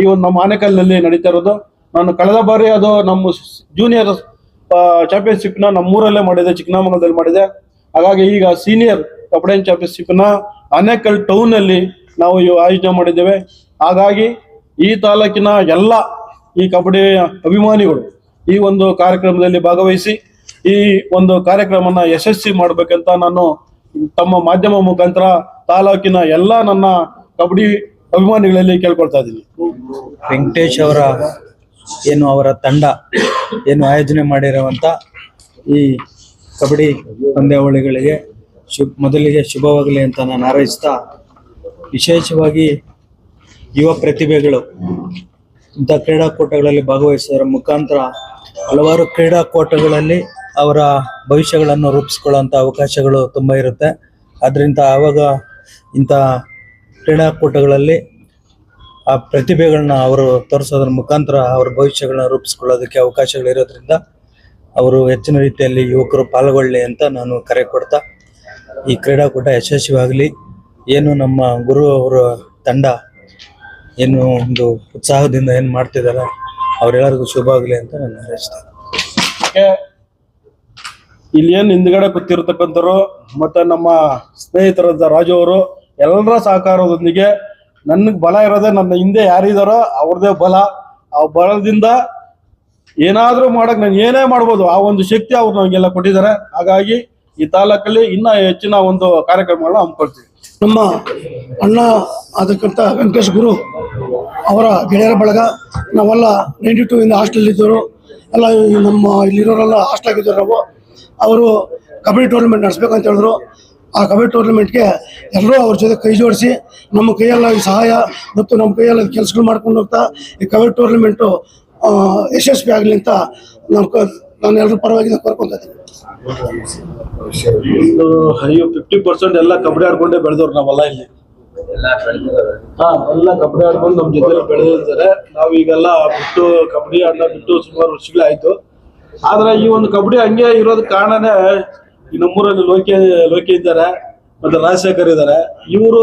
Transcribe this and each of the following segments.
ಈ ಒಂದು ನಮ್ಮ ಆನೆಕಲ್ನಲ್ಲಿ ನಡೀತಾ ಇರೋದು. ನಾನು ಕಳೆದ ಬಾರಿ ಅದು ನಮ್ಮ ಜೂನಿಯರ್ ಚಾಂಪಿಯನ್ಶಿಪ್ನ ನಮ್ಮೂರಲ್ಲೇ ಮಾಡಿದೆ ಚಿಕ್ಕನಾಮಂಗಲದಲ್ಲಿ ಮಾಡಿದೆ. ಹಾಗಾಗಿ ಈಗ ಸೀನಿಯರ್ ಕಬಡ್ಡಿ ಚಾಂಪಿಯನ್ಶಿಪ್ನ ಆನೇಕಲ್ ಟೌನ್ ಅಲ್ಲಿ ನಾವು ಆಯೋಜನೆ ಮಾಡಿದ್ದೇವೆ. ಹಾಗಾಗಿ ಈ ತಾಲೂಕಿನ ಎಲ್ಲ ಈ ಕಬಡ್ಡಿ ಅಭಿಮಾನಿಗಳು ಈ ಒಂದು ಕಾರ್ಯಕ್ರಮದಲ್ಲಿ ಭಾಗವಹಿಸಿ, ಈ ಒಂದು ಕಾರ್ಯಕ್ರಮನ ಯಶಸ್ವಿ ಮಾಡಬೇಕಂತ ನಾನು ತಮ್ಮ ಮಾಧ್ಯಮ ಮುಖಾಂತರ ತಾಲೂಕಿನ ಎಲ್ಲ ನನ್ನ ಕಬಡ್ಡಿ ಅಭಿಮಾನಿಗಳಲ್ಲಿ ಕೇಳ್ಕೊಳ್ತಾ ಇದ್ದೀನಿ ವೆಂಕಟೇಶ್ ಅವರ ಏನು ಅವರ ತಂಡ ಏನು ಆಯೋಜನೆ ಮಾಡಿರುವಂತ ಈ ಕಬಡ್ಡಿ ಪಂದ್ಯಾವಳಿಗಳಿಗೆ ಶುಭ ಮೊದಲಿಗೆ ಶುಭವಾಗಲಿ ಅಂತ ನಾನು ಹಾರೈಸ್ತಾ, ವಿಶೇಷವಾಗಿ ಯುವ ಪ್ರತಿಭೆಗಳು, ಇಂಥ ಕ್ರೀಡಾಕೂಟಗಳಲ್ಲಿ ಭಾಗವಹಿಸೋದರ ಮುಖಾಂತರ ಹಲವಾರು ಕ್ರೀಡಾಕೂಟಗಳಲ್ಲಿ ಅವರ ಭವಿಷ್ಯಗಳನ್ನು ರೂಪಿಸ್ಕೊಳ್ಳೋಂಥ ಅವಕಾಶಗಳು ತುಂಬ ಇರುತ್ತೆ. ಅದರಿಂದ ಆವಾಗ ಇಂಥ ಕ್ರೀಡಾಕೂಟಗಳಲ್ಲಿ ಆ ಪ್ರತಿಭೆಗಳನ್ನ ಅವರು ತೋರಿಸೋದ್ರ ಮುಖಾಂತರ ಅವ್ರ ಭವಿಷ್ಯಗಳನ್ನ ರೂಪಿಸ್ಕೊಳ್ಳೋದಕ್ಕೆ ಅವಕಾಶಗಳಿರೋದ್ರಿಂದ ಅವರು ಹೆಚ್ಚಿನ ರೀತಿಯಲ್ಲಿ ಯುವಕರು ಪಾಲ್ಗೊಳ್ಳಿ ಅಂತ ನಾನು ಕರೆ ಕೊಡ್ತಾ, ಈ ಕ್ರೀಡಾಕೂಟ ಯಶಸ್ವಿಯಾಗಲಿ. ಏನು ನಮ್ಮ ಗುರು ಅವರ ತಂಡ ಏನು ಒಂದು ಉತ್ಸಾಹದಿಂದ ಏನು ಮಾಡ್ತಿದ್ದಾರೆ ಅವರೆಲ್ಲರಿಗೂ ಶುಭ ಆಗಲಿ ಅಂತ ನಾನು ಹಾರೈಸ್ತೇನೆ ಇಲ್ಲಿ ಏನು ಹಿಂದ್ಗಡೆ ಕೂತಿರ್ತಕ್ಕಂಥವ್ರು, ಮತ್ತೆ ನಮ್ಮ ಸ್ನೇಹಿತರಾದ ರಾಜು ಅವರು ಎಲ್ಲರ ಸಹಕಾರದೊಂದಿಗೆ ನನಗೆ ಬಲ ಇರೋದೇ ನನ್ನ ಹಿಂದೆ ಯಾರಿದಾರೋ ಅವ್ರದೇ ಬಲ. ಆ ಬಲದಿಂದ ಏನಾದರೂ ಮಾಡಕ್ ನಾನು ಏನೇ ಮಾಡ್ಬೋದು, ಆ ಒಂದು ಶಕ್ತಿ ಅವ್ರು ನಮಗೆಲ್ಲ ಕೊಟ್ಟಿದ್ದಾರೆ. ಹಾಗಾಗಿ ಈ ತಾಲೂಕಲ್ಲಿ ಇನ್ನ ಹೆಚ್ಚಿನ ಒಂದು ಕಾರ್ಯಕ್ರಮಗಳನ್ನ ಹಮ್ಮಿಕೊಳ್ತೀವಿ. ನಮ್ಮ ಅಣ್ಣ ಅದಕ್ಕಂತ ವೆಂಕಟೇಶ್ ಗುರು ಅವರ ಗೆಳೆಯರ ಬಳಗ, ನಾವೆಲ್ಲ ನೈಂಟಿ ಟೂ ಇಂದ ಹಾಸ್ಟೆಲ್ ಇದ್ದವರು. ಎಲ್ಲ ನಮ್ಮ ಇಲ್ಲಿರೋರೆಲ್ಲ ಹಾಸ್ಟೆಲ್ ಆಗಿದ್ದವರು ನಾವು. ಅವರು ಕಬಡ್ಡಿ ಟೂರ್ನಮೆಂಟ್ ನಡೆಸ್ಬೇಕಂತ ಹೇಳಿದ್ರು. ಆ ಕಬಡ್ಡಿ ಟೂರ್ನಮೆಂಟ್ಗೆ ಎಲ್ಲರೂ ಅವ್ರ ಜೊತೆ ಕೈ ಜೋಡಿಸಿ ನಮ್ಮ ಕೈಯಲ್ಲಿ ಈ ಸಹಾಯ ಮತ್ತು ನಮ್ಮ ಕೈಯಲ್ಲಿ ಕೆಲಸಗಳು ಮಾಡ್ಕೊಂಡು ಹೋಗ್ತಾ ಈ ಕಬಡ್ಡಿ ಟೂರ್ನಮೆಂಟು ಆ, ಯಶಸ್ವಿ ಆಗಲಿ ಅಂತ ನಾನು ಕ- ನಾನು ಎಲ್ಲರೂ ಪರವಾಗಿ ನಾನು ಕರ್ಕೊಂತ ಇದ್ದೀನಿ. ಒಂದು ಅಯ್ಯೋ ಫಿಫ್ಟಿ ಪರ್ಸೆಂಟ್ ಎಲ್ಲ ಕಬಡ್ಡಿ ಆಡ್ಕೊಂಡೇ ಬೆಳೆದವ್ರು ನಾವೆಲ್ಲ ಇಲ್ಲಿ. ಹಾ ಎಲ್ಲ ಕಬಡ್ಡಿ ಆಡ್ಕೊಂಡು ನಮ್ಮ ಜೊತೆ ಬೆಳೆದಿದ್ದಾರೆ. ನಾವ್ ಈಗೆಲ್ಲ ಬಿಟ್ಟು ಕಬಡ್ಡಿ ಆಡೋ ಬಿಟ್ಟು ಸುಮಾರು ವರ್ಷಗಳಾಯ್ತು. ಆದ್ರೆ ಈ ಒಂದು ಕಬಡ್ಡಿ ಹಂಗೆ ಇರೋದ್ ಕಾರಣನೇ ಈ ನಮ್ಮೂರಲ್ಲಿ ಲೋಕಿ ಲೋಕಿ ಇದ್ದಾರೆ ಮತ್ತೆ ರಾಜಶೇಖರ್ ಇದ್ದಾರೆ. ಇವರು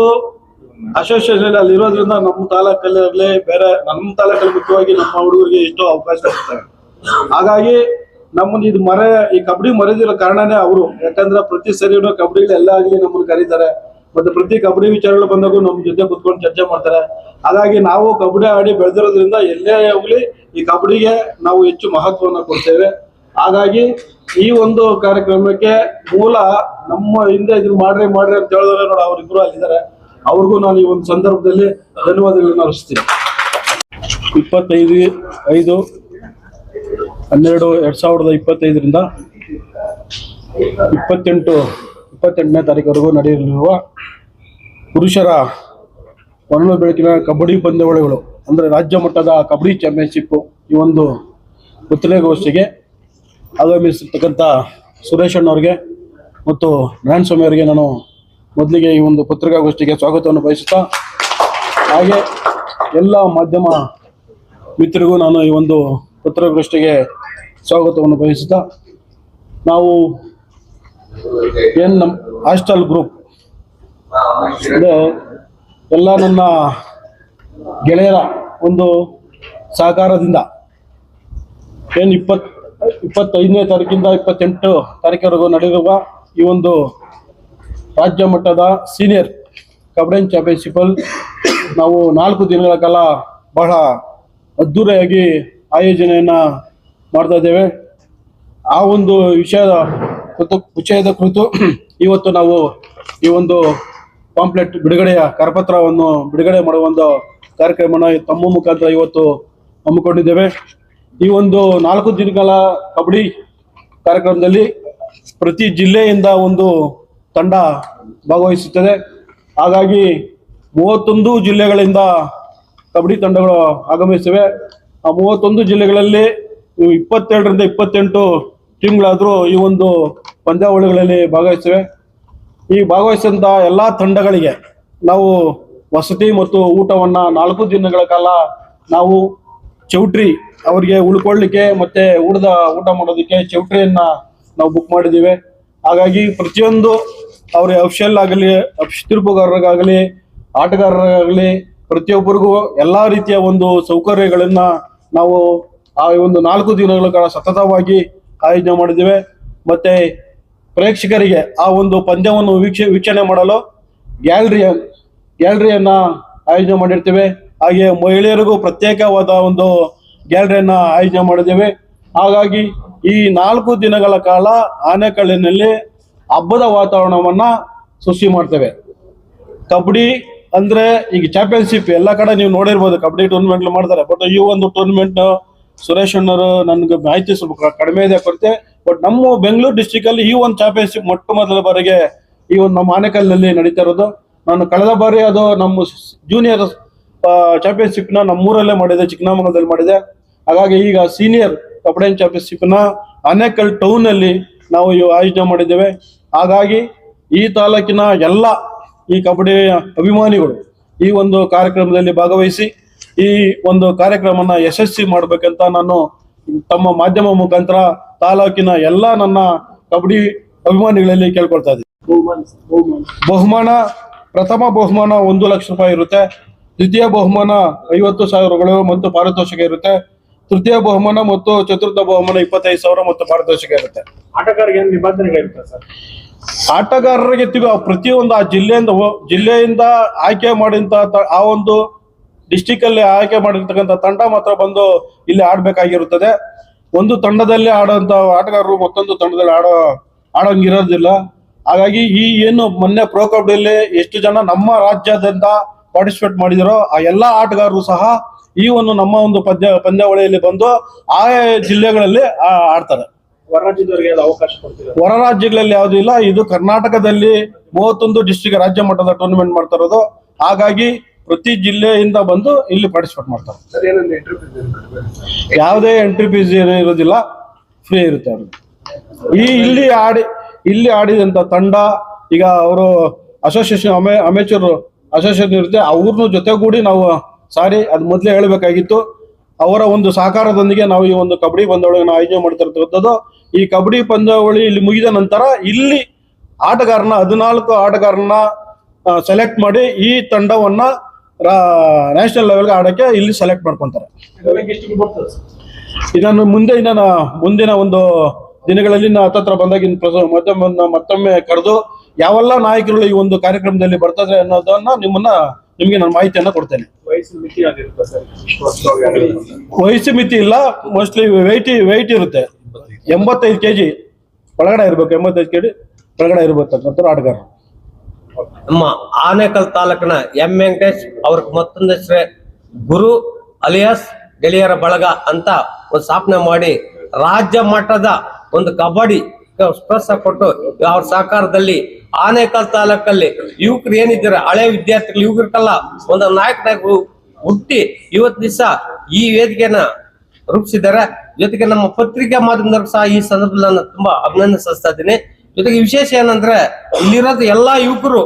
ಅಸೋಸಿಯೇಷನ್ ಅಲ್ಲಿ ಇರೋದ್ರಿಂದ ನಮ್ಮ ತಾಲೂಕಲ್ಲಿ ಬೇರೆ, ನಮ್ಮ ತಾಲೂಕಲ್ಲಿ ಮುಖ್ಯವಾಗಿ ನಮ್ಮ ಹುಡುಗರಿಗೆ ಎಷ್ಟೋ ಅವಕಾಶ ಸಿಗ್ತಾರೆ ಹಾಗಾಗಿ ನಮ್ಮನ್ನ ಇದು ಮರೆ, ಈ ಕಬಡ್ಡಿ ಮರೆದಿರೋ ಕಾರಣನೇ ಅವರು. ಯಾಕಂದ್ರೆ ಪ್ರತಿ ಸರಿನೂ ಕಬಡ್ಡಿಗಳು ಎಲ್ಲ ಆಗ್ಲಿ ನಮ್ಮನ್ನು ಕರೀತಾರೆ. ಮತ್ತೆ ಪ್ರತಿ ಕಬಡ್ಡಿ ವಿಚಾರಗಳು ಬಂದಾಗೂ ನಮ್ಮ ಜೊತೆ ಕುತ್ಕೊಂಡು ಚರ್ಚೆ ಮಾಡ್ತಾರೆ. ಹಾಗಾಗಿ ನಾವು ಕಬಡ್ಡಿ ಆಡಿ ಬೆಳೆದಿರೋದ್ರಿಂದ ಎಲ್ಲೇ ಹೋಗ್ಲಿ ಈ ಕಬಡ್ಡಿಗೆ ನಾವು ಹೆಚ್ಚು ಮಹತ್ವವನ್ನು ಕೊಡ್ತೇವೆ. ಹಾಗಾಗಿ ಈ ಒಂದು ಕಾರ್ಯಕ್ರಮಕ್ಕೆ ಮೂಲ ನಮ್ಮ ಹಿಂದೆ ಇದನ್ನ ಮಾಡ್ರಿ ಮಾಡ್ರಿ ಅಂತ ಹೇಳಿದ್ರೆ ನೋಡಿ, ಅವ್ರಿಬ್ರು ಅಲ್ಲಿದ್ದಾರೆ. ಅವ್ರಿಗೂ ನಾನು ಈ ಒಂದು ಸಂದರ್ಭದಲ್ಲಿ ಧನ್ಯವಾದಗಳನ್ನ ಅರ್ಪಿಸ್ತೀನಿ. ಇಪ್ಪತ್ತೈದು, ಐದು, ಹನ್ನೆರಡು, ಎರಡ್ ಸಾವಿರದ ಇಪ್ಪತ್ತೈದರಿಂದ ಇಪ್ಪತ್ತೆಂಟು, ಇಪ್ಪತ್ತೆಂಟನೇ ತಾರೀಕವರೆಗೂ ನಡೆಯಲಿರುವ ಪುರುಷರ ಒಣ ಬೆಳಕಿನ ಕಬಡ್ಡಿ ಪಂದ್ಯಾವಳಿಗಳು, ಅಂದರೆ ರಾಜ್ಯ ಮಟ್ಟದ ಕಬಡ್ಡಿ ಚಾಂಪಿಯನ್ಶಿಪ್ಪು ಈ ಒಂದು ಪತ್ರಿಕಾಗೋಷ್ಠಿಗೆ ಆಗಮಿಸಿರ್ತಕ್ಕಂಥ ಸುರೇಶ್ ಅಣ್ಣವ್ರಿಗೆ ಮತ್ತು ನಾರಾಯಣ ಸ್ವಾಮಿ ಅವರಿಗೆ ನಾನು ಮೊದಲಿಗೆ ಈ ಒಂದು ಪತ್ರಿಕಾಗೋಷ್ಠಿಗೆ ಸ್ವಾಗತವನ್ನು ಬಯಸುತ್ತಾ, ಹಾಗೆ ಎಲ್ಲ ಮಾಧ್ಯಮ ಮಿತ್ರರಿಗೂ ನಾನು ಈ ಒಂದು ಪತ್ರಿಕಾಗೋಷ್ಠಿಗೆ ಸ್ವಾಗತವನ್ನು ಬಯಸುತ್ತಾ, ನಾವು ಏನು ನಮ್ಮ ಹಾಸ್ಟೆಲ್ ಗ್ರೂಪ್ ಎಲ್ಲ ನನ್ನ ಗೆಳೆಯರ ಒಂದು ಸಹಕಾರದಿಂದ ಏನು ಇಪ್ಪತ್ ಇಪ್ಪತ್ತೈದನೇ ತಾರೀಕಿಂದ ಇಪ್ಪತ್ತೆಂಟು ತಾರೀಕವರೆಗೂ ನಡೆಯುವ ಈ ಒಂದು ರಾಜ್ಯ ಮಟ್ಟದ ಸೀನಿಯರ್ ಕಬಡ್ಡಿ ಚಾಂಪಿಯನ್ಶಿಪಲ್ ನಾವು ನಾಲ್ಕು ದಿನಗಳ ಕಾಲ ಬಹಳ ಅದ್ಧೂರಿಯಾಗಿ ಆಯೋಜನೆಯನ್ನು ಮಾಡ್ತಾ ಇದ್ದೇವೆ. ಆ ಒಂದು ವಿಷಯದ ಕುರಿತು ವಿಷಯದ ಕುರಿತು ಇವತ್ತು ನಾವು ಈ ಒಂದು ಪಾಂಪ್ಲೆಟ್ ಬಿಡುಗಡೆಯ ಕರಪತ್ರವನ್ನು ಬಿಡುಗಡೆ ಮಾಡುವ ಒಂದು ಕಾರ್ಯಕ್ರಮವನ್ನು ತಮ್ಮ ಮುಖಾಂತರ ಇವತ್ತು ಹಮ್ಮಿಕೊಂಡಿದ್ದೇವೆ. ಈ ಒಂದು ನಾಲ್ಕು ದಿನಗಳ ಕಬಡ್ಡಿ ಕಾರ್ಯಕ್ರಮದಲ್ಲಿ ಪ್ರತಿ ಜಿಲ್ಲೆಯಿಂದ ಒಂದು ತಂಡ ಭಾಗವಹಿಸುತ್ತದೆ. ಹಾಗಾಗಿ ಮೂವತ್ತೊಂದು ಜಿಲ್ಲೆಗಳಿಂದ ಕಬಡ್ಡಿ ತಂಡಗಳು ಆಗಮಿಸಿವೆ. ಆ ಮೂವತ್ತೊಂದು ಜಿಲ್ಲೆಗಳಲ್ಲಿ ಇಪ್ಪತ್ತೆರಡರಿಂದ ಇಪ್ಪತ್ತೆಂಟು ಟೀಮ್ಗಳಾದರೂ ಈ ಒಂದು ಪಂದ್ಯಾವಳಿಗಳಲ್ಲಿ ಭಾಗವಹಿಸಿವೆ. ಈ ಭಾಗವಹಿಸಿದಂಥ ಎಲ್ಲ ತಂಡಗಳಿಗೆ ನಾವು ವಸತಿ ಮತ್ತು ಊಟವನ್ನು ನಾಲ್ಕು ದಿನಗಳ ಕಾಲ ನಾವು ಚೌಟ್ರಿ ಅವರಿಗೆ ಉಳ್ಕೊಳ್ಳಿಕ್ಕೆ ಮತ್ತೆ ಊಟದ ಊಟ ಮಾಡೋದಕ್ಕೆ ಚೌಟ್ರಿಯನ್ನ ನಾವು ಬುಕ್ ಮಾಡಿದ್ದೀವಿ. ಹಾಗಾಗಿ ಪ್ರತಿಯೊಂದು ಅವ್ರ ಅಫಿಷಿಯಲ್ ಆಗಲಿ, ತಿರುಪುಗಾರರಿಗಾಗಲಿ, ಆಟಗಾರರಿಗಾಗಲಿ, ಪ್ರತಿಯೊಬ್ಬರಿಗೂ ಎಲ್ಲಾ ರೀತಿಯ ಒಂದು ಸೌಕರ್ಯಗಳನ್ನ ನಾವು ಆ ಒಂದು ನಾಲ್ಕು ದಿನಗಳ ಕಾಲ ಸತತವಾಗಿ ಆಯೋಜನೆ ಮಾಡಿದ್ದೇವೆ. ಮತ್ತೆ ಪ್ರೇಕ್ಷಕರಿಗೆ ಆ ಒಂದು ಪಂದ್ಯವನ್ನು ವೀಕ್ಷ, ವೀಕ್ಷಣೆ ಮಾಡಲು ಗ್ಯಾಲರಿಯ ಗ್ಯಾಲರಿಯನ್ನ ಆಯೋಜನೆ ಮಾಡಿರ್ತೇವೆ. ಹಾಗೆ ಮಹಿಳೆಯರಿಗೂ ಪ್ರತ್ಯೇಕವಾದ ಒಂದು ಗ್ಯಾಲರಿಯನ್ನ ಆಯೋಜನೆ ಮಾಡಿದ್ದೇವೆ. ಹಾಗಾಗಿ ಈ ನಾಲ್ಕು ದಿನಗಳ ಕಾಲ ಆನೆಕಲ್ಲಿನಲ್ಲಿ ಹಬ್ಬದ ವಾತಾವರಣವನ್ನ ಸೃಷ್ಟಿ ಮಾಡ್ತೇವೆ. ಕಬಡ್ಡಿ ಅಂದ್ರೆ ಈಗ ಚಾಂಪಿಯನ್ಶಿಪ್ ಎಲ್ಲ ಕಡೆ ನೀವು ನೋಡಿರ್ಬೋದು, ಕಬಡ್ಡಿ ಟೂರ್ನಮೆಂಟ್ ಮಾಡ್ತಾರೆ. ಬಟ್ ಈ ಒಂದು ಟೂರ್ನಮೆಂಟ್ ಸುರೇಶ್ ಅಣ್ಣರು ನನ್ಗೆ ಮಾಹಿತಿ ಸ್ವಲ್ಪ ಕಡಿಮೆ ಇದೆ ಕೊರತೆ ಬಟ್ ನಮ್ಮ ಬೆಂಗಳೂರು ಡಿಸ್ಟಿಕ್ ಅಲ್ಲಿ ಈ ಒಂದು ಚಾಂಪಿಯನ್ಶಿಪ್ ಮೊಟ್ಟ ಮೊದಲ ಬಾರಿಗೆ ಈ ಒಂದು ನಮ್ಮ ಆನೆಕಲ್ನಲ್ಲಿ ನಡೀತಾ ಇರೋದು. ನಾನು ಕಳೆದ ಬಾರಿ ಅದು ನಮ್ಮ ಜೂನಿಯರ್ ಚಾಂಪಿಯನ್ಶಿಪ್ನ ನಮ್ಮೂರಲ್ಲೇ ಮಾಡಿದೆ ಚಿಕ್ಕನಾಮಂಗಲದಲ್ಲಿ ಮಾಡಿದೆ. ಹಾಗಾಗಿ ಈಗ ಸೀನಿಯರ್ ಕಬಡ್ಡಿ ಚಾಂಪಿಯನ್ಶಿಪ್ನ ಅನೇಕಲ್ ಟೌನ್ ಅಲ್ಲಿ ನಾವು ಆಯೋಜನೆ ಮಾಡಿದ್ದೇವೆ. ಹಾಗಾಗಿ ಈ ತಾಲೂಕಿನ ಎಲ್ಲ ಈ ಕಬಡ್ಡಿ ಅಭಿಮಾನಿಗಳು ಈ ಒಂದು ಕಾರ್ಯಕ್ರಮದಲ್ಲಿ ಭಾಗವಹಿಸಿ ಈ ಒಂದು ಕಾರ್ಯಕ್ರಮನ ಯಶಸ್ವಿ ಮಾಡಬೇಕಂತ ನಾನು ತಮ್ಮ ಮಾಧ್ಯಮ ಮುಖಾಂತರ ತಾಲೂಕಿನ ಎಲ್ಲ ನನ್ನ ಕಬಡ್ಡಿ ಅಭಿಮಾನಿಗಳಲ್ಲಿ ಕೇಳ್ಕೊಳ್ತಾ ಇದ್ದೀನಿ. ಬಹುಮಾನ ಪ್ರಥಮ ಬಹುಮಾನ ಒಂದು ಲಕ್ಷ ರೂಪಾಯಿ ಇರುತ್ತೆ. ದ್ವಿತೀಯ ಬಹುಮಾನ ಐವತ್ತು ಸಾವಿರಗಳು ಮತ್ತು ಪಾರಿತೋಷಿಕ ಇರುತ್ತೆ. ತೃತೀಯ ಬಹುಮಾನ ಮತ್ತು ಚತುರ್ಥ ಬಹುಮಾನ ಇಪ್ಪತ್ತೈದು ಸಾವಿರ ಮತ್ತು ಪಾರಿತೋಷಿಕ ಇರುತ್ತೆ. ಆಟಗಾರರಿಗೆ ಏನ್ ನಿಬಂಧನೆಗಳಿರುತ್ತೆ ಸರ್? ಆಟಗಾರರಿಗೆ ತಿಗೋ ಪ್ರತಿಯೊಂದು ಆ ಜಿಲ್ಲೆಯಿಂದ ಜಿಲ್ಲೆಯಿಂದ ಆಯ್ಕೆ ಮಾಡಿದಂತ ಆ ಒಂದು ಡಿಸ್ಟಿಕ್ ಅಲ್ಲಿ ಆಯ್ಕೆ ಮಾಡಿರ್ತಕ್ಕಂಥ ತಂಡ ಮಾತ್ರ ಬಂದು ಇಲ್ಲಿ ಆಡ್ಬೇಕಾಗಿರುತ್ತದೆ. ಒಂದು ತಂಡದಲ್ಲಿ ಆಡುವಂತ ಆಟಗಾರರು ಮತ್ತೊಂದು ತಂಡದಲ್ಲಿ ಆಡೋ ಆಡೋಂಗಿರೋದಿಲ್ಲ. ಹಾಗಾಗಿ ಈ ಏನು ಮೊನ್ನೆ ಪ್ರೋ ಕಬಡ್ಡಿಯಲ್ಲಿ ಎಷ್ಟು ಜನ ನಮ್ಮ ರಾಜ್ಯದಿಂದ ಪಾರ್ಟಿಸಿಪೇಟ್ ಮಾಡಿದಿರೋ ಆ ಎಲ್ಲಾ ಆಟಗಾರರು ಸಹ ಈ ಒಂದು ನಮ್ಮ ಒಂದು ಪಂದ್ಯ ಪಂದ್ಯಾವಳಿಯಲ್ಲಿ ಬಂದು ಆಯಾ ಜಿಲ್ಲೆಗಳಲ್ಲಿ ಆಡ್ತಾರೆ. ಹೊರ ರಾಜ್ಯಗಳಲ್ಲಿ ಯಾವುದೂ ಇಲ್ಲ. ಇದು ಕರ್ನಾಟಕದಲ್ಲಿ ಮೂವತ್ತೊಂದು ಡಿಸ್ಟಿಕ್ ರಾಜ್ಯ ಮಟ್ಟದ ಟೂರ್ನಮೆಂಟ್ ಮಾಡ್ತಾ ಇರೋದು. ಹಾಗಾಗಿ ಪ್ರತಿ ಜಿಲ್ಲೆಯಿಂದ ಬಂದು ಇಲ್ಲಿ ಪಾರ್ಟಿಸಿಪೇಟ್ ಮಾಡ್ತಾರೆ. ಯಾವುದೇ ಎಂಟ್ರಿ ಫೀಸ್ ಇರೋದಿಲ್ಲ ಫ್ರೀ ಇರುತ್ತೆ ಅವರು ಈ ಇಲ್ಲಿ ಆಡಿ ಇಲ್ಲಿ ಆಡಿದಂತ ತಂಡ ಈಗ ಅವರು ಅಸೋಸಿಯೇಷನ್ ಅಮೆ ಅಮೇಚೂರ್ ಅಸೋಸಿಯೇಷನ್ ಇರುತ್ತೆ ಅವ್ರನ್ನ ಜೊತೆಗೂಡಿ ನಾವು, ಸಾರಿ, ಅದು ಮೊದಲೇ ಹೇಳಬೇಕಾಗಿತ್ತು. ಅವರ ಒಂದು ಸಹಕಾರದೊಂದಿಗೆ ನಾವು ಈ ಒಂದು ಕಬಡ್ಡಿ ಪಂದ್ಯಾವಳಿಯನ್ನು ಆಯೋಜನೆ ಮಾಡ್ತಿರ್ತಕ್ಕಂಥದ್ದು. ಈ ಕಬಡ್ಡಿ ಪಂದ್ಯಾವಳಿ ಇಲ್ಲಿ ಮುಗಿದ ನಂತರ ಇಲ್ಲಿ ಆಟಗಾರನ, ಹದಿನಾಲ್ಕು ಆಟಗಾರನ ಸೆಲೆಕ್ಟ್ ಮಾಡಿ ಈ ತಂಡವನ್ನ ನ್ಯಾಷನಲ್ ಲೆವೆಲ್ಗೆ ಆಡಕ್ಕೆ ಇಲ್ಲಿ ಸೆಲೆಕ್ಟ್ ಮಾಡ್ಕೊಂತಾರೆ. ಇದನ್ನು ಮುಂದೆ ಇನ್ನ ಮುಂದಿನ ಒಂದು ದಿನಗಳಲ್ಲಿ ಹತ್ತತ್ರ ಬಂದಾಗ ಮತ್ತೊಮ್ಮೆ ಕರೆದು ಯಾವೆಲ್ಲ ನಾಯಕರುಗಳು ಈ ಒಂದು ಕಾರ್ಯಕ್ರಮದಲ್ಲಿ ಬರ್ತದೆ ಅನ್ನೋದನ್ನ ನಿಮ್ಮನ್ನ ನಿಮಗೆ ನಾನು ಮಾಹಿತಿಯನ್ನ ಕೊಡ್ತೇನೆ. ವಯಸ್ಸು ಮಿತಿ. ಇಲ್ಲ ಮೋಸ್ಟ್ಲಿ ವೆಯ್ಟ್ ವೆಯ್ಟ್ ಇರುತ್ತೆ. ಎಂಬತ್ತೈದು ಕೆಜಿ ಒಳಗಡೆ ಇರ್ಬೇಕು ಎಂಬತ್ತೈದು ಕೆಜಿ ಒಳಗಡೆ ಇರ್ಬೇಕಂತ ಆಟಗಾರ ನಮ್ಮ ಆನೇಕಲ್ ತಾಲೂಕಿನ ಎಂ ವೆಂಕಟೇಶ್ ಅವ್ರ ಮತ್ತೊಂದು ಹೆಸರೇ ಗುರು ಅಲಿಯಾಸ್ ಗೆಳೆಯರ ಬಳಗ ಅಂತ ಒಂದು ಸ್ಥಾಪನೆ ಮಾಡಿ ರಾಜ್ಯ ಮಟ್ಟದ ಒಂದು ಕಬಡ್ಡಿ ಪ್ರೋತ್ಸಾಹ ಕೊಟ್ಟು ಅವ್ರ ಸಹಕಾರದಲ್ಲಿ ಆನೇಕಲ್ ತಾಲೂಕಲ್ಲಿ ಯುವಕರು ಏನಿದ್ದಾರೆ, ಹಳೆ ವಿದ್ಯಾರ್ಥಿಗಳು, ಯುವಕರಿಗೆಲ್ಲ ಒಂದು ನಾಯಕನಾಗಿ ಹುಟ್ಟಿ ಇವತ್ತು ದಿವಸ ಈ ವೇದಿಕೆನ ರೂಪಿಸಿದ್ದಾರೆ. ಜೊತೆಗೆ ನಮ್ಮ ಪತ್ರಿಕಾ ಮಾಧ್ಯಮದವರು ಸಹ ಈ ಸಂದರ್ಭದಲ್ಲಿ ನಾನು ತುಂಬಾ ಅಭಿನಂದಿಸ್ತಾ ಇದ್ದೀನಿ. ಜೊತೆಗೆ ವಿಶೇಷ ಏನಂದ್ರೆ ಇಲ್ಲಿರೋದು ಎಲ್ಲಾ ಯುವಕರು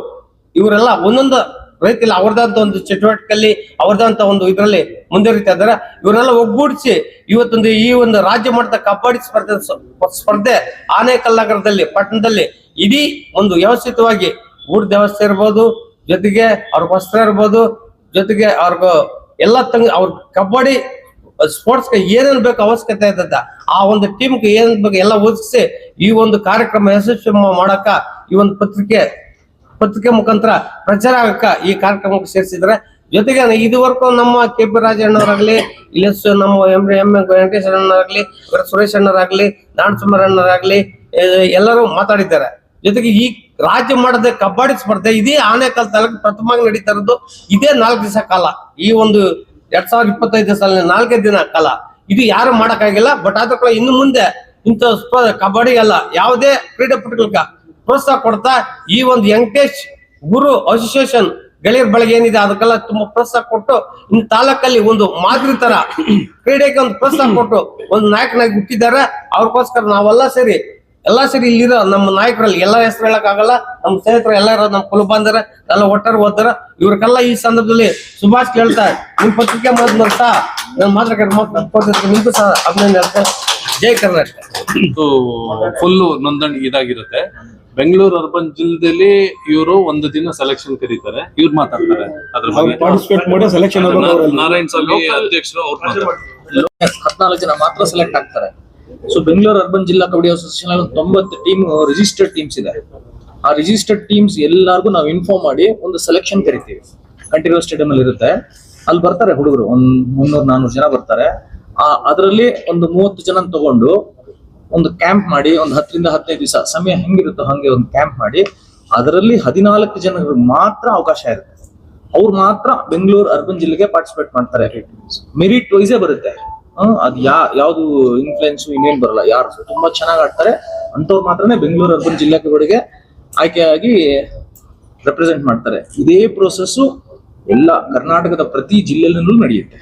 ಇವರೆಲ್ಲ ಒಂದೊಂದು ರೀತಿಯಲ್ಲಿ ಅವ್ರದಂತ ಒಂದು ಚಟುವಟಿಕೆಯಲ್ಲಿ ಅವ್ರದಂತ ಒಂದು ಇದರಲ್ಲಿ ಮುಂದುವರಿತಾ ಇದ್ದಾರೆ ಇವರೆಲ್ಲ ಒಗ್ಗೂಡಿಸಿ ಇವತ್ತೊಂದು ಈ ಒಂದು ರಾಜ್ಯ ಮಟ್ಟದ ಕಬಡ್ಡಿ ಸ್ಪರ್ಧೆ ಸ್ಪರ್ಧೆ ಆನೇಕಲ್ ನಗರದಲ್ಲಿ ಪಟ್ಟಣದಲ್ಲಿ ಇಡೀ ಒಂದು ವ್ಯವಸ್ಥಿತವಾಗಿ ಊಟದ ವ್ಯವಸ್ಥೆ ಇರ್ಬೋದು, ಜೊತೆಗೆ ಅವ್ರ ವಸ್ತ್ರ ಇರ್ಬೋದು, ಜೊತೆಗೆ ಅವ್ರಿಗೂ ಎಲ್ಲ ತಂಗ, ಅವ್ರ ಕಬಡ್ಡಿ ಸ್ಪೋರ್ಟ್ಸ್ಗೆ ಏನೇನ್ ಬೇಕು ಅವಶ್ಯಕತೆ ಇದ್ದಂತ ಆ ಒಂದು ಟೀಮ್ಗೆ ಏನ್ ಬೇಕು ಎಲ್ಲ ಒದಗಿಸಿ ಈ ಒಂದು ಕಾರ್ಯಕ್ರಮ ಯಶಸ್ವಿ ಮಾಡಕ ಈ ಒಂದು ಪತ್ರಿಕೆ ಪತ್ರಿಕೆ ಮುಖಾಂತರ ಪ್ರಚಾರ ಆಗಕ್ಕ ಈ ಕಾರ್ಯಕ್ರಮಕ್ಕೆ ಸೇರಿಸಿದ್ರೆ ಜೊತೆಗೆ ಇದುವರೆಗೂ ನಮ್ಮ ಕೆ ಪಿ ರಾಜಣ್ಣವರಾಗ್ಲಿ, ಇಲ್ಲಿ ನಮ್ಮ ಎಂ ಎಂ ವೆಂಕಟೇಶ್ ಅಣ್ಣವರಾಗ್ಲಿ ಸುರೇಶ್ ಅಣ್ಣರಾಗ್ಲಿ ನಾರಾಯಣ ಅಣ್ಣರಾಗ್ಲಿ ಎಲ್ಲರೂ ಮಾತಾಡಿದ್ದಾರೆ. ಜೊತೆಗೆ ಈ ರಾಜ್ಯ ಮಟ್ಟದ ಕಬಡ್ಡಿ ಸ್ಪರ್ಧೆ ಇದೇ ಆನೇಕಲ್ ತಾಲೂಕು ಪ್ರಥಮವಾಗಿ ನಡೀತಾ ಇರೋದು. ಇದೇ ನಾಲ್ಕು ದಿವಸ ಕಾಲ. ಈ ಒಂದು ಎರಡ್ ಸಾವಿರದ ಇಪ್ಪತ್ತೈದು ಸಾಲಿನ ನಾಲ್ಕೇ ದಿನ ಕಾಲ. ಇದು ಯಾರು ಮಾಡಕ್ಕಾಗಿಲ್ಲ, ಬಟ್ ಆದ್ರೂ ಕೂಡ ಇನ್ನು ಮುಂದೆ ಇಂಥ ಸ್ಪ- ಕಬಡ್ಡಿ ಅಲ್ಲ, ಯಾವುದೇ ಕ್ರೀಡಾಪಟುಗಳಿಗೆ ಪ್ರೋತ್ಸಾಹ ಕೊಡ್ತಾ ಈ ಒಂದು ವೆಂಕಟೇಶ್ ಗುರು ಅಸೋಸಿಯೇಷನ್ ಗೆಳೆಯರ ಬಳಗ ಏನಿದೆ ಅದಕ್ಕೆಲ್ಲ ತುಂಬಾ ಪ್ರೋತ್ಸಾಹ ಕೊಟ್ಟು ಇನ್ ತಾಲೂಕಲ್ಲಿ ಒಂದು ಮಾದರಿ ತರ ಕ್ರೀಡೆಗೆ ಒಂದು ಪ್ರೋತ್ಸಾಹ ಕೊಟ್ಟು ಒಂದು ನಾಯಕನಾಗಿ ಹುಟ್ಟಿದ್ದಾರೆ. ಅವ್ರಿಗೋಸ್ಕರ ನಾವೆಲ್ಲ ಸೇರಿ, ಎಲ್ಲಾ ಸೇರಿ ಇಲ್ಲಿರೋ ನಮ್ಮ ನಾಯಕರಲ್ಲಿ ಎಲ್ಲ ಹೆಸರು ಹೇಳಕ್ ಆಗಲ್ಲ ನಮ್ಮ ಸ್ನೇಹಿತರು ಎಲ್ಲರೂ ನಮ್ಮ ಕುಲಬಾಂಧರ ಎಲ್ಲ ಒಟ್ಟಾರೆ ಓದ್ತಾರ. ಇವ್ರಿಗೆಲ್ಲ ಈ ಸಂದರ್ಭದಲ್ಲಿ ಸುಭಾಷ್ ಕೇಳ್ತಾ, ನಿಮ್ ಪತ್ರಿಕೆ ಮಾಧ್ಯಮ ಸಹ ನನ್ನ ಮಾತ್ರ ನಿಮ್ಗೂ ಸಹ ಅಭಿನಂದನೆ ಜೈ ಕರ್ನಾಟಕ. ಫುಲ್ಲು ಫುಲ್ ನೋಂದಣಿ ಇದಾಗಿರುತ್ತೆ. ಬೆಂಗಳೂರು ಅರ್ಬನ್ ಜಿಲ್ಲೆಯಲ್ಲಿ ಇವರು ಒಂದು ದಿನ ಸೆಲೆಕ್ಷನ್ ಕರೀತಾರೆ. ಇವ್ರು ಮಾತಾಡ್ತಾರೆ. ಅದ್ರ ಬಗ್ಗೆ ಪಾರ್ಟಿಸಿಪೇಟ್ ಮಾಡಿ ಸೆಲೆಕ್ಷನ್ ನಾ- ನಾರಾಯಣ್ ಸ್ವಾಮಿ ಅಧ್ಯಕ್ಷರು ಅವ್ರು ಮಾತಾಡ್ತಾರೆ. ಹದಿನಾಲ್ಕು ಜನ ಮಾತ್ರ ಸೆಲೆಕ್ಟ್ ಆಗ್ತಾರೆ. ಸೊ ಬೆಂಗಳೂರು ಅರ್ಬನ್ ಜಿಲ್ಲಾ ಕಬಡ್ಡಿ ಅಸೋಸಿಯೇಷನ್ ಅಲ್ಲಿ ತೊಂಬತ್ತು ಟೀಮ್ ರಿಜಿಸ್ಟರ್ಡ್ ಟೀಮ್ಸ್ ಇದೆ. ಆ ರಿಜಿಸ್ಟರ್ಡ್ ಟೀಮ್ಸ್ ಎಲ್ಲಾರ್ಗು ನಾವು ಇನ್ಫಾರ್ಮ್ ಮಾಡಿ ಒಂದು ಸೆಲೆಕ್ಷನ್ ಕರಿತೀವಿ. ಕಂಟಿನ್ಯೂಸ್ ಸ್ಟೇಡಿಯಂ ಅಲ್ಲಿ ಇರುತ್ತೆ. ಅಲ್ಲಿ ಬರ್ತಾರೆ ಹುಡುಗರು. ಒಂದ್ ಮುನ್ನೂರ್ ನಾನೂರು ಜನ ಬರ್ತಾರೆ. ಆ ಅದರಲ್ಲಿ ಒಂದು ಮೂವತ್ತು ಜನ ತಗೊಂಡು ಒಂದು ಕ್ಯಾಂಪ್ ಮಾಡಿ, ಒಂದು ಹತ್ತರಿಂದ ಹದಿನೈದು ದಿವಸ, ಸಮಯ ಹೆಂಗಿರುತ್ತೋ ಹಂಗೆ ಒಂದು ಕ್ಯಾಂಪ್ ಮಾಡಿ, ಅದರಲ್ಲಿ ಹದಿನಾಲ್ಕು ಜನರು ಮಾತ್ರ ಅವಕಾಶ ಇರುತ್ತೆ. ಅವ್ರು ಮಾತ್ರ ಬೆಂಗಳೂರು, ಅರ್ಬನ್ ಜಿಲ್ಲೆಗೆ ಪಾರ್ಟಿಸಿಪೇಟ್ ಮಾಡ್ತಾರೆ. ಮೆರಿಟ್ ವೈಸೇ ಬರುತ್ತೆ. ಅದು ಯಾ, ಯಾವ್ದು ಇನ್ಫ್ಲೂಯೆನ್ಸ್ ಇನ್ನೇನ್ ಬರಲ್ಲ. ಯಾರು ತುಂಬಾ ಚೆನ್ನಾಗಿ ಆಡ್ತಾರೆ. ಅಂತವ್ರು ಮಾತ್ರನೇ ಬೆಂಗಳೂರು, ಅರ್ಬನ್ ಜಿಲ್ಲೆಗಳಿಗೆ ಆಯ್ಕೆಯಾಗಿ ರೆಪ್ರೆಸೆಂಟ್ ಮಾಡ್ತಾರೆ. ಇದೇ ಪ್ರೋಸೆಸ್ ಎಲ್ಲ ಕರ್ನಾಟಕದ ಪ್ರತಿ ಜಿಲ್ಲೆಯಲ್ಲೂ ನಡೆಯುತ್ತೆ.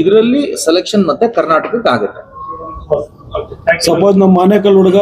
ಇದರಲ್ಲಿ ಸೆಲೆಕ್ಷನ್ ಮತ್ತೆ ಕರ್ನಾಟಕಕ್ಕೆ ಆಗುತ್ತೆ. ಸಪೋಸ್ ನಮ್ಮ ಆನೇಕಲ್ ಹುಡುಗ.